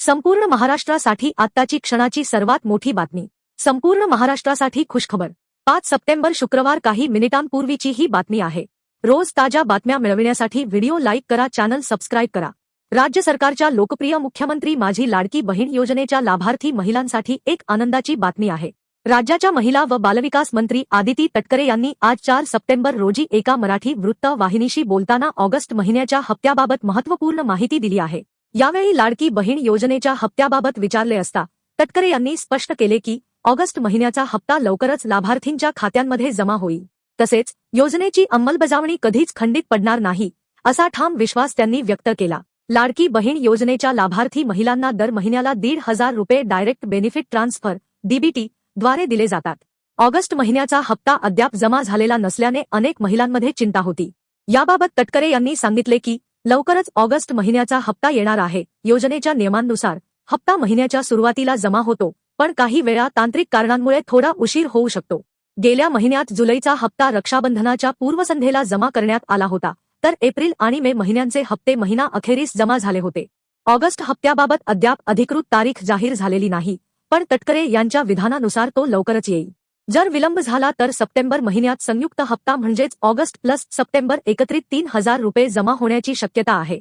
संपूर्ण महाराष्ट्रासाठी आत्ताची क्षणाची सर्वात मोठी बातमी. संपूर्ण महाराष्ट्रासाठी खुशखबर. पाच सप्टेंबर शुक्रवार काही मिनिटांपूर्वीची ही बातमी आहे. रोज ताज्या बातम्या मिळविण्यासाठी व्हिडिओ लाईक करा चॅनल सबस्क्राईब करा. राज्य सरकारच्या लोकप्रिय मुख्यमंत्री माझी लाडकी बहीण योजनेच्या लाभार्थी महिलांसाठी एक आनंदाची बातमी आहे. राज्याच्या महिला व बालविकास मंत्री आदिती तटकरे यांनी आज चार सप्टेंबर रोजी एका मराठी वृत्त वाहिनीशी बोलताना ऑगस्ट महिन्याच्या हप्त्याबाबत महत्त्वपूर्ण माहिती दिली आहे. यावेळी लाडकी बहीण योजनेच्या हप्त्याबाबत विचारले असता तटकरे यांनी स्पष्ट केले की ऑगस्ट महिन्याचा हप्ता लवकरच लाभार्थींच्या खात्यांमध्ये जमा होईल. तसेच योजनेची अंमलबजावणी कधीच खंडित पडणार नाही असा ठाम विश्वास त्यांनी व्यक्त केला. लाडकी बहीण योजनेच्या लाभार्थी महिलांना दर महिन्याला दीड हजार रुपये डायरेक्ट बेनिफिट ट्रान्सफर डीबीटी द्वारे दिले जातात. ऑगस्ट महिन्याचा हप्ता अद्याप जमा झालेला नसल्याने अनेक महिलांमध्ये चिंता होती. याबाबत तटकरे यांनी सांगितले की लवकरच ऑगस्ट महिन्याचा हप्ता येणार आहे. योजनेच्या नियमांनुसार हप्ता महिन्याच्या सुरुवातीला जमा होतो पण काही वेळा तांत्रिक कारणांमुळे थोडा उशीर होऊ शकतो. गेल्या महिन्यात जुलैचा हप्ता रक्षाबंधनाच्या पूर्वसंध्येला जमा करण्यात आला होता तर एप्रिल आणि मे महिन्यांचे हप्ते महिना अखेरीस जमा झाले होते. ऑगस्ट हप्त्याबाबत अद्याप अधिकृत तारीख जाहीर झालेली नाही पण तटकरे यांच्या विधानानुसार तो लवकरच येईल. जर विलंब झाला तर सप्टेंबर महिन्यात संयुक्त हप्ता म्हणजेच ऑगस्ट प्लस सप्टेंबर एकत्रित तीन हजार रुपये जमा होण्याची शक्यता आहे.